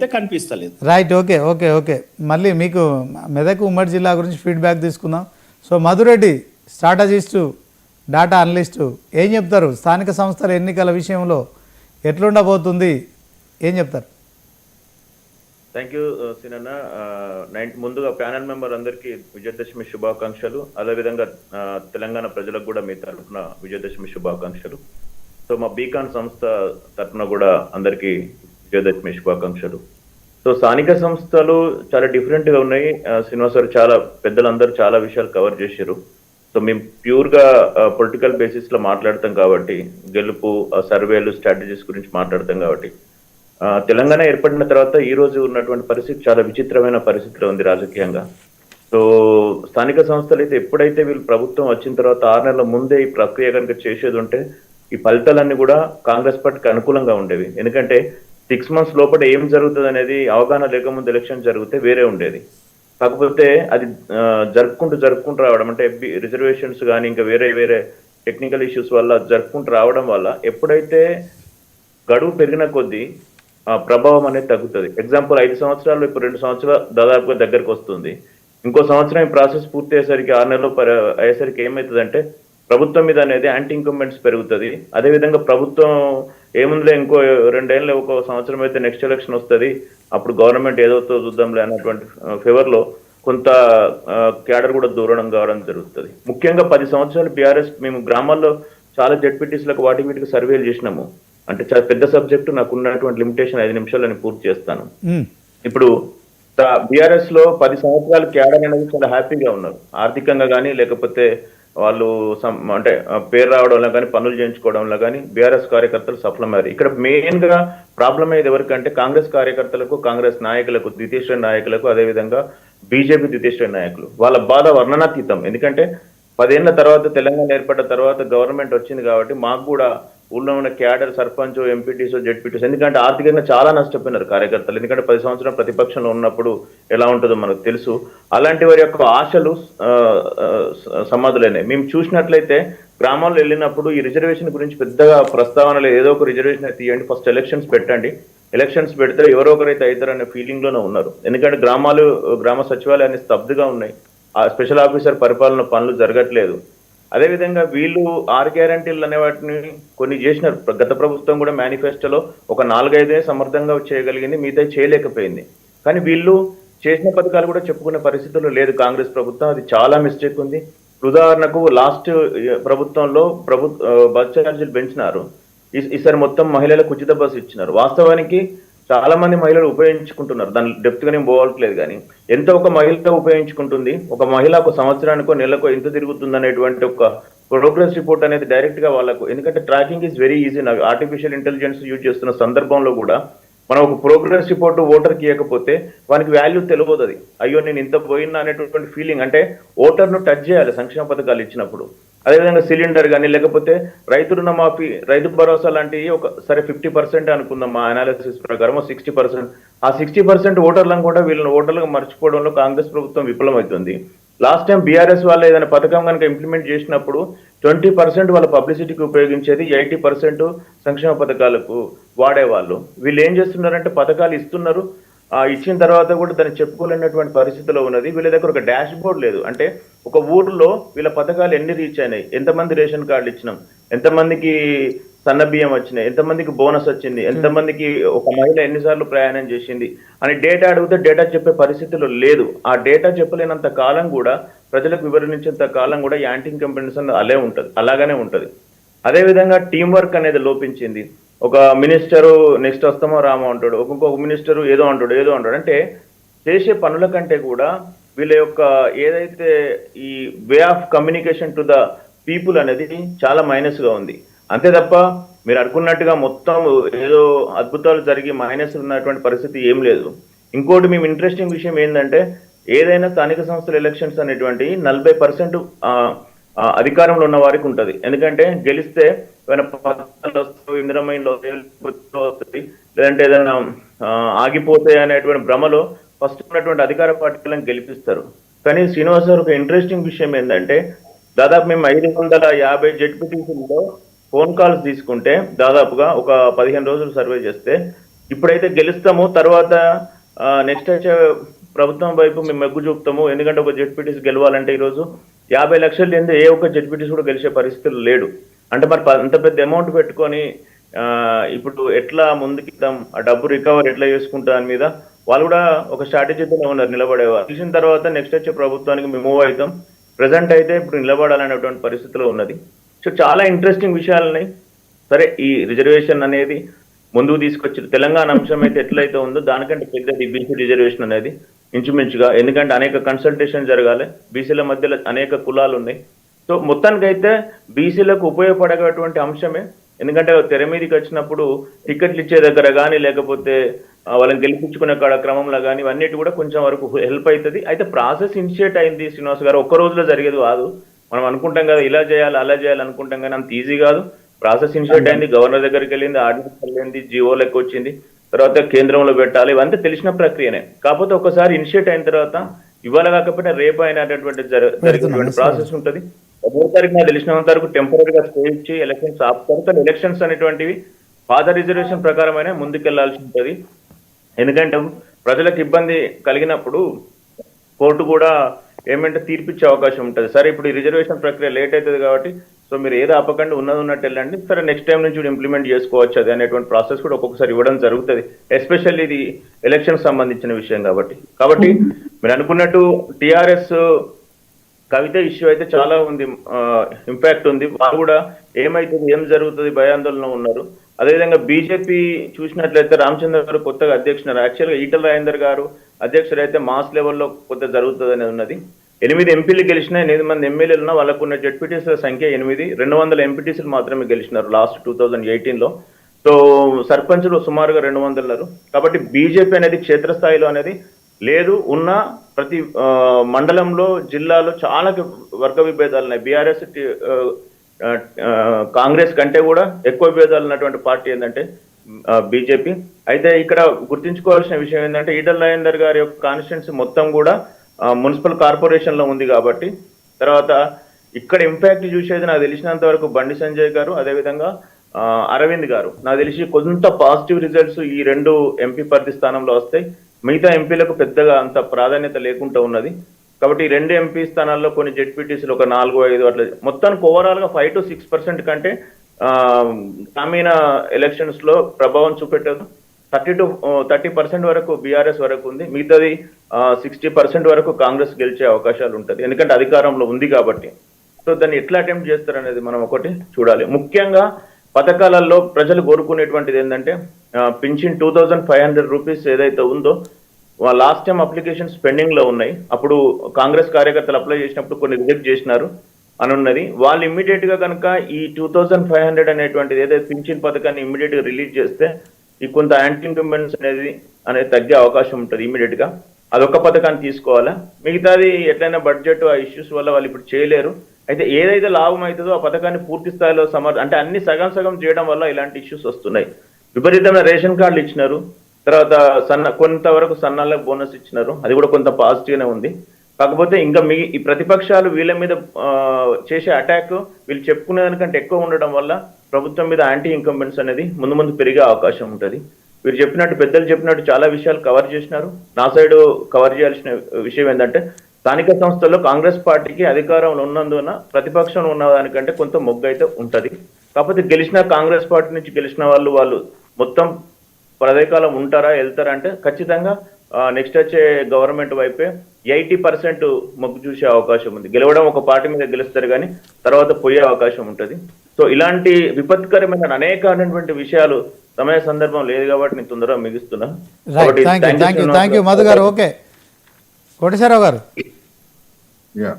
అయితే కనిపిస్తలేదు. Right okay okay okay మళ్ళీ మీకు మెదక్ ఉమ్మడి జిల్లా గురించి ఫీడ్బ్యాక్ తీసుకుందాం. So Madhu Reddy strategist data analyst ఏం చెప్తారు? స్థానిక సంస్థల ఎన్నికల విషయంలో ఎట్లుండబోతుంది? ఏం చెప్తారు? థ్యాంక్ యూ సినన్న నైన్ ముందుగా ప్యానల్ మెంబర్ అందరికీ విజయదశమి శుభాకాంక్షలు. అదేవిధంగా తెలంగాణ ప్రజలకు కూడా మీ తరఫున విజయదశమి శుభాకాంక్షలు. సో మా బీకాన్ సంస్థ తరఫున కూడా అందరికీ విజయదశమి శుభాకాంక్షలు సో స్థానిక సంస్థలు చాలా డిఫరెంట్గా ఉన్నాయి శ్రీనివాస్ గారు చాలా పెద్దలందరూ చాలా విషయాలు కవర్ చేశారు సో మేము ప్యూర్గా పొలిటికల్ బేసిస్లో మాట్లాడతాం కాబట్టి గెలుపు సర్వేలు స్ట్రాటజీస్ గురించి మాట్లాడతాం కాబట్టి తెలంగాణ ఏర్పడిన తర్వాత ఈ రోజు ఉన్నటువంటి పరిస్థితి చాలా విచిత్రమైన పరిస్థితిలో ఉంది రాజకీయంగా సో స్థానిక సంస్థలు అయితే ఎప్పుడైతే వీళ్ళు ప్రభుత్వం వచ్చిన తర్వాత ఆరు నెలల ముందే ఈ ప్రక్రియ కనుక చేసేది ఉంటే ఈ ఫలితాలన్నీ కూడా కాంగ్రెస్ పార్టీకి అనుకూలంగా ఉండేవి ఎందుకంటే సిక్స్ మంత్స్ లోపల ఏం జరుగుతుంది అనేది అవగాహన లేకముందు ఎలక్షన్ జరిగితే వేరే ఉండేది. కాకపోతే అది జరుపుకుంటూ జరుపుకుంటూ రావడం అంటే రిజర్వేషన్స్ కానీ ఇంకా వేరే వేరే టెక్నికల్ ఇష్యూస్ వల్ల జరుపుకుంటూ రావడం వల్ల ఎప్పుడైతే గడువు పెరిగిన కొద్దీ ఆ ప్రభావం అనేది తగ్గుతుంది. ఎగ్జాంపుల్ ఐదు సంవత్సరాలు ఇప్పుడు రెండు సంవత్సరాలు దాదాపుగా దగ్గరకు వస్తుంది. ఇంకో సంవత్సరం ఈ ప్రాసెస్ పూర్తి అయ్యేసరికి ఆరు నెలలు అయ్యేసరికి ఏమవుతుందంటే ప్రభుత్వం మీద అనేది యాంటీ ఇంకంబెంట్స్ పెరుగుతుంది. అదేవిధంగా ప్రభుత్వం ఏముందిలే ఇంకో రెండేళ్ళు ఒక సంవత్సరం అయితే నెక్స్ట్ ఎలక్షన్ వస్తుంది. అప్పుడు గవర్నమెంట్ ఏదవుతో చూద్దాంలే అన్నటువంటి ఫేవర్లో కొంత క్యాడర్ కూడా దూరడం కావడం జరుగుతుంది. ముఖ్యంగా పది సంవత్సరాలు బీఆర్ఎస్ మేము గ్రామాల్లో చాలా జడ్పీటీస్లకు వాటి వీటికి సర్వేలు చేసినాము. అంటే చాలా పెద్ద సబ్జెక్టు నాకు ఉన్నటువంటి లిమిటేషన్ ఐదు నిమిషాలు నేను పూర్తి చేస్తాను. ఇప్పుడు బీఆర్ఎస్లో పది సంవత్సరాలు క్యాడర్ అనేది చాలా హ్యాపీగా ఉన్నారు. ఆర్థికంగా కానీ లేకపోతే వాళ్ళు అంటే పేరు రావడంలో కానీ పనులు చేయించుకోవడంలో కానీ బీఆర్ఎస్ కార్యకర్తలు సఫలమయ్యారు. ఇక్కడ మెయిన్గా ప్రాబ్లం అయ్యేది ఎవరికంటే కాంగ్రెస్ కార్యకర్తలకు కాంగ్రెస్ నాయకులకు ద్వితీయ శ్రేణి నాయకులకు అదేవిధంగా బీజేపీ ద్వితీయ శ్రేణి నాయకులు. వాళ్ళ బాధ వర్ణనాతీతం. ఎందుకంటే పదేళ్ళ తర్వాత తెలంగాణ ఏర్పడ్డ తర్వాత గవర్నమెంట్ వచ్చింది కాబట్టి మాకు కూడా ఊళ్ళో ఉన్న క్యాడర్ సర్పంచ్ ఎంపీటీసో జెడ్పీటీస్ ఎందుకంటే ఆర్థికంగా చాలా నష్టపోయినారు కార్యకర్తలు. ఎందుకంటే పది సంవత్సరం ప్రతిపక్షంలో ఉన్నప్పుడు ఎలా ఉంటుందో మనకు తెలుసు. అలాంటి వారి యొక్క ఆశలు ఆ, సమాధులైనాయి మేము చూసినట్లయితే గ్రామాల్లో వెళ్ళినప్పుడు ఈ రిజర్వేషన్ గురించి పెద్దగా ప్రస్తావనలు ఏదో ఒక రిజర్వేషన్ తీయండి ఫస్ట్ ఎలక్షన్స్ పెట్టండి. ఎలక్షన్స్ పెడితే ఎవరో ఒకరైతే అవుతారనే ఫీలింగ్లోనే ఉన్నారు. ఎందుకంటే గ్రామాలు గ్రామ సచివాలయాన్ని స్తబ్దుగా ఉన్నాయి. ఆ స్పెషల్ ఆఫీసర్ పరిపాలన పనులు జరగట్లేదు. అదేవిధంగా వీళ్ళు ఆరు గ్యారంటీలు అనే వాటిని కొన్ని చేసినారు. గత ప్రభుత్వం కూడా మేనిఫెస్టోలో ఒక నాలుగైదే సమర్థంగా చేయగలిగింది మిగతా చేయలేకపోయింది. కానీ వీళ్ళు చేసిన పథకాలు కూడా చెప్పుకునే పరిస్థితుల్లో లేదు కాంగ్రెస్ ప్రభుత్వం. అది చాలా మిస్టేక్ ఉంది. ఉదాహరణకు లాస్ట్ ప్రభుత్వంలో ప్రభుత్వ బస్ ఛార్జీలు పెంచినారు. ఈ- ఈసారి మొత్తం మహిళలకు ఉచిత బస్సు ఇచ్చినారు. వాస్తవానికి చాలా మంది మహిళలు ఉపయోగించుకుంటున్నారు. దాని డెప్త్గా నేను పోవట్లేదు కానీ ఎంత ఒక మహిళ ఉపయోగించుకుంటుంది? ఒక మహిళ ఒక సంవత్సరానికో నెలకో ఎంత తిరుగుతుంది అనేటువంటి ఒక ప్రోగ్రెస్ రిపోర్ట్ అనేది డైరెక్ట్గా వాళ్ళకు. ఎందుకంటే ట్రాకింగ్ ఇస్ వెరీ ఈజీ నాకు ఆర్టిఫిషియల్ ఇంటెలిజెన్స్ యూజ్ చేస్తున్న సందర్భంలో కూడా మనం ఒక ప్రోగ్రెస్ రిపోర్ట్ ఓటర్కి ఇవ్వకపోతే వానికి వాల్యూ తెలియదు అయ్యో నేను ఇంత పోయినా అనేటటువంటి ఫీలింగ్ అంటే ఓటర్ను టచ్ చేయాలి సంక్షేమ పథకాలు ఇచ్చినప్పుడు. అదేవిధంగా సిలిండర్ కానీ లేకపోతే రైతు రుణమాఫీ రైతు భరోసా లాంటివి ఒక సరే ఫిఫ్టీ పర్సెంట్ అనుకుందాం మా అనాలిసిస్ ప్రకారం సిక్స్టీ పర్సెంట్ ఆ సిక్స్టీ పర్సెంట్ ఓటర్లను కూడా వీళ్ళని ఓటర్లుగా మర్చిపోవడంలో కాంగ్రెస్ ప్రభుత్వం విఫలమవుతుంది. లాస్ట్ టైం బీఆర్ఎస్ వాళ్ళు ఏదైనా పథకం కనుక ఇంప్లిమెంట్ చేసినప్పుడు ట్వంటీ పర్సెంట్ వాళ్ళ పబ్లిసిటీకి ఉపయోగించేది ఎయిటీ పర్సెంట్ సంక్షేమ పథకాలకు వాడేవాళ్ళు. వీళ్ళు ఏం చేస్తున్నారంటే పథకాలు ఇస్తున్నారు. ఆ ఇచ్చిన తర్వాత కూడా దాన్ని చెప్పుకోలేనటువంటి పరిస్థితిలో ఉన్నది. వీళ్ళ దగ్గర ఒక డాష్ బోర్డ్ లేదు. అంటే ఒక ఊర్లో వీళ్ళ పథకాలు ఎన్ని రీచ్ అయినాయి? ఎంతమంది రేషన్ కార్డులు ఇచ్చినాం? ఎంతమందికి సన్న బియ్యం వచ్చినాయి? ఎంతమందికి బోనస్ వచ్చింది? ఎంతమందికి ఒక మహిళ ఎన్నిసార్లు ప్రయాణం చేసింది? అని డేటా అడిగితే డేటా చెప్పే పరిస్థితిలో లేదు. ఆ డేటా చెప్పలేనంత కాలం కూడా ప్రజలకు వివరించేంత కాలం కూడా యాంటీ కంపెనీస్ అలే ఉంటుంది అలాగనే ఉంటుంది. అదే విధంగా టీం వర్క్ అనేది లోపించింది. ఒక మినిస్టరు నెక్స్ట్ వస్తామో రామో అంటాడు ఒక్కొక్క మినిస్టరు ఏదో అంటాడు ఏదో అంటాడు. అంటే చేసే పనుల కంటే కూడా వీళ్ళ యొక్క ఏదైతే ఈ way of communication to the people అనేది చాలా మైనస్గా ఉంది. అంతే తప్ప మీరు అనుకున్నట్టుగా మొత్తం ఏదో అద్భుతాలు జరిగి మైనస్ ఉన్నటువంటి పరిస్థితి ఏం లేదు. ఇంకోటి మేము ఇంట్రెస్టింగ్ విషయం ఏంటంటే ఏదైనా స్థానిక సంస్థల ఎలక్షన్స్ అనేటువంటి నలభై పర్సెంట్ అధికారంలో ఉన్న వారికి ఉంటుంది. ఎందుకంటే గెలిస్తే ఏమైనా పథకాలు లేదంటే ఏదైనా ఆగిపోతే ఆగిపోతాయి అనేటువంటి భ్రమలో ఫస్ట్ ఉన్నటువంటి అధికార పార్టీలను గెలిపిస్తారు. కానీ శ్రీనివాస్ గారు ఒక ఇంట్రెస్టింగ్ విషయం ఏంటంటే దాదాపు మేము ఐదు వందల యాభై జడ్పీటీసీలో ఫోన్ కాల్స్ తీసుకుంటే దాదాపుగా ఒక పదిహేను రోజులు సర్వే చేస్తే ఇప్పుడైతే గెలుస్తాము తర్వాత నెక్స్ట్ వచ్చే ప్రభుత్వం వైపు మేము మెగ్గు చూపుతాము. ఎందుకంటే ఒక జడ్పీటీసీ గెలవాలంటే ఈరోజు యాభై లక్షలు లేని ఏ ఒక్క జడ్పీటీసీ కూడా గెలిచే పరిస్థితులు లేడు. అంటే మరి అంత పెద్ద అమౌంట్ పెట్టుకొని ఇప్పుడు ఎట్లా ముందుకిద్దాం ఆ డబ్బు రికవర్ ఎట్లా చేసుకుంటా దాని మీద? వాళ్ళు కూడా ఒక స్ట్రాటజీతో ఉన్నారు నిలబడేవారు. తెలిసిన తర్వాత నెక్స్ట్ వచ్చే ప్రభుత్వానికి మేము మూవ్ అవుతాం. ప్రజెంట్ అయితే ఇప్పుడు నిలబడాలనేటువంటి పరిస్థితిలో ఉన్నది. సో చాలా ఇంట్రెస్టింగ్ విషయాలు ఉన్నాయి సరే ఈ రిజర్వేషన్ అనేది ముందుకు తీసుకొచ్చి తెలంగాణ అంశం అయితే ఎట్లయితే ఉందో దానికంటే పెద్దది బీసీ రిజర్వేషన్ అనేది ఇంచుమించుగా. ఎందుకంటే అనేక కన్సల్టేషన్ జరగాలి. బీసీల మధ్యలో అనేక కులాలు ఉన్నాయి. సో మొత్తానికి అయితే బీసీలకు ఉపయోగపడేటువంటి అంశమే. ఎందుకంటే తెర మీదకి వచ్చినప్పుడు టికెట్లు ఇచ్చే దగ్గర కానీ లేకపోతే వాళ్ళని గెలిపించుకునే కాడ క్రమంలో కానీ ఇవన్నిటి కూడా కొంచెం వరకు హెల్ప్ అవుతుంది అయితే ప్రాసెస్ ఇనిషియేట్ అయింది శ్రీనివాస్ గారు. ఒక్క రోజులో జరిగేది కాదు. మనం అనుకుంటాం కదా ఇలా చేయాలి అలా చేయాలి అనుకుంటాం కానీ అంత ఈజీ కాదు. ప్రాసెస్ ఇనిషియేట్ అయింది గవర్నర్ దగ్గరికి వెళ్ళింది ఆర్డినెన్స్ వెళ్ళింది జియో లెక్క వచ్చింది తర్వాత కేంద్రంలో పెట్టాలి ఇవంతా తెలిసిన ప్రక్రియనే. కాకపోతే ఒకసారి ఇనిషియేట్ అయిన తర్వాత ఇవాళ కాకపోయినా రేపు అయినటువంటి జర- జరిగినటువంటి ప్రాసెస్ ఉంటుంది. ఒకటో తారీఖు నాకు తెలిసినంత వరకు టెంపరీగా స్టే ఇచ్చి ఎలక్షన్స్ ఆపుతారు కానీ ఎలక్షన్స్ అనేటువంటివి పాత రిజర్వేషన్ ప్రకారమైన ముందుకెళ్ళాల్సి ఉంటుంది. ఎందుకంటే ప్రజలకు ఇబ్బంది కలిగినప్పుడు కోర్టు కూడా ఏమంటే తీర్పిచ్చే అవకాశం ఉంటుంది. సరే ఇప్పుడు ఈ రిజర్వేషన్ ప్రక్రియ లేట్ అవుతుంది కాబట్టి సో మీరు ఏదో ఆపకండి ఉన్నది ఉన్నట్టు వెళ్ళండి. సరే నెక్స్ట్ టైం నుంచి కూడా ఇంప్లిమెంట్ చేసుకోవచ్చు అది అనేటువంటి ప్రాసెస్ కూడా ఒక్కొక్కసారి ఇవ్వడం జరుగుతుంది. ఎస్పెషల్లీ ఇది ఎలక్షన్ సంబంధించిన విషయం కాబట్టి. కాబట్టి మీరు అనుకున్నట్టు టిఆర్ఎస్ కవిత ఇష్యూ అయితే చాలా ఉంది ఇంపాక్ట్ ఉంది. వాళ్ళు కూడా ఏమైతుంది ఏం జరుగుతుంది భయాందోళన ఉన్నారు. అదేవిధంగా బీజేపీ చూసినట్లయితే రామచంద్ర గారు కొత్తగా అధ్యక్షుడు యాక్చువల్గా ఈటల రాజేందర్ గారు అధ్యక్షుడు అయితే మాస్ లెవెల్లో కొత్త జరుగుతుంది అనేది ఉన్నది. ఎనిమిది ఎంపీలు గెలిచిన ఎనిమిది మంది ఎమ్మెల్యేలు ఉన్న వాళ్ళకు ఉన్న జడ్పీటీసీల సంఖ్య ఎనిమిది. రెండు వందల ఎంపీటీసీలు మాత్రమే గెలిచినారు లాస్ట్ టూ థౌజండ్ ఎయిటీన్లో సో సర్పంచులు సుమారుగా రెండు వందలు కాబట్టి బీజేపీ అనేది క్షేత్రస్థాయిలో అనేది లేదు ఉన్న ప్రతి ఆ, మండలంలో జిల్లాలో చాలా వర్గ విభేదాలు ఉన్నాయి. బీఆర్ఎస్ కాంగ్రెస్ కంటే కూడా ఎక్కువ విభేదాలు ఉన్నటువంటి పార్టీ ఏంటంటే బీజేపీ. అయితే ఇక్కడ గుర్తుంచుకోవాల్సిన విషయం ఏంటంటే ఈటల్ రాజేందర్ గారి యొక్క కాన్స్టిట్యున్సీ మొత్తం కూడా మున్సిపల్ కార్పొరేషన్లో ఉంది కాబట్టి. తర్వాత ఇక్కడ ఇంపాక్ట్ చూసేది నాకు తెలిసినంత వరకు బండి సంజయ్ గారు అదేవిధంగా అరవింద్ గారు. నాకు తెలిసి కొంత పాజిటివ్ రిజల్ట్స్ ఈ రెండు ఎంపీ పరిధి స్థానంలో వస్తాయి. మిగతా ఎంపీలకు పెద్దగా అంత ప్రాధాన్యత లేకుండా ఉన్నది. కాబట్టి ఈ రెండు ఎంపీ స్థానాల్లో కొన్ని జెడ్పీటీసీలు ఒక నాలుగు ఐదు అట్లా మొత్తానికి ఓవరాల్గా ఫైవ్ టు సిక్స్ పర్సెంట్ కంటే గ్రామీణ ఎలక్షన్స్లో ప్రభావం చూపెట్టదు. థర్టీ టు థర్టీ పర్సెంట్ వరకు బీఆర్ఎస్ వరకు ఉంది. మిగతాది సిక్స్టీ పర్సెంట్ వరకు కాంగ్రెస్ గెలిచే అవకాశాలు ఉంటుంది. ఎందుకంటే అధికారంలో ఉంది కాబట్టి. సో దాన్ని ఎట్లా అటెంప్ట్ చేస్తారనేది మనం ఒకటి చూడాలి. ముఖ్యంగా పథకాలలో ప్రజలు కోరుకునేటువంటిది ఏంటంటే pension two thousand five hundred rupees ఏదైతే ఉందో లాస్ట్ టైం అప్లికేషన్స్ పెండింగ్లో ఉన్నాయి. అప్పుడు కాంగ్రెస్ కార్యకర్తలు అప్లై చేసినప్పుడు కొన్ని రిజెక్ట్ చేసినారు అని ఉన్నది వాళ్ళు ఇమ్మీడియట్గా కనుక ఈ టూ థౌజండ్ ఫైవ్ హండ్రెడ్ అనేటువంటిది ఏదైతే పింఛన్ పథకాన్ని ఇమ్మీడియట్గా రిలీజ్ చేస్తే ఈ కొంత యాంటీ ఇన్కంబెన్స్ అనేది అనేది తగ్గే అవకాశం ఉంటుంది ఇమీడియట్గా. అదొక పథకాన్ని తీసుకోవాలా? మిగతాది ఎట్లయినా బడ్జెట్ ఆ ఇష్యూస్ వల్ల వాళ్ళు ఇప్పుడు చేయలేరు. అయితే ఏదైతే లాభం అవుతుందో ఆ పథకాన్ని పూర్తి స్థాయిలో సమర్ అంటే అన్ని సగం సగం చేయడం వల్ల ఇలాంటి ఇష్యూస్ వస్తున్నాయి. విపరీతమైన రేషన్ కార్డులు ఇచ్చినారు. తర్వాత సన్న కొంతవరకు సన్నాలకు బోనస్ ఇచ్చినారు. అది కూడా కొంత పాజిటివ్గానే ఉంది. కాకపోతే ఇంకా మీ ఈ ప్రతిపక్షాలు వీళ్ళ మీద చేసే అటాక్ వీళ్ళు చెప్పుకునే దానికంటే ఎక్కువ ఉండడం వల్ల ప్రభుత్వం మీద యాంటీ ఇన్కంబెన్స్ అనేది ముందు ముందు పెరిగే అవకాశం ఉంటుంది. వీరు చెప్పినట్టు పెద్దలు చెప్పినట్టు చాలా విషయాలు కవర్ చేసినారు. నా సైడ్ కవర్ చేయాల్సిన విషయం ఏంటంటే స్థానిక సంస్థల్లో కాంగ్రెస్ పార్టీకి అధికారంలో ఉన్నందున ప్రతిపక్షం ఉన్న దానికంటే కొంత మొగ్గు అయితే ఉంటుంది. కాకపోతే గెలిచిన కాంగ్రెస్ పార్టీ నుంచి గెలిచిన వాళ్ళు వాళ్ళు మొత్తం పదవికాలం ఉంటారా వెళ్తారా అంటే ఖచ్చితంగా నెక్స్ట్ వచ్చే గవర్నమెంట్ వైపే ఎయిటీ పర్సెంట్ మొగ్గు చూసే అవకాశం ఉంది. గెలవడం ఒక పార్టీ మీద గెలుస్తారు కానీ తర్వాత పోయే అవకాశం ఉంటుంది. సో ఇలాంటి విపత్కరమైన అనేకమైనటువంటి విషయాలు సమయ సందర్భం లేదు కాబట్టి నేను తొందరగా ముగిస్తున్నా. థ్యాంక్ యూ గారు. మధు గారు ఓకే. కోటేశ్వరరావు గారు. యా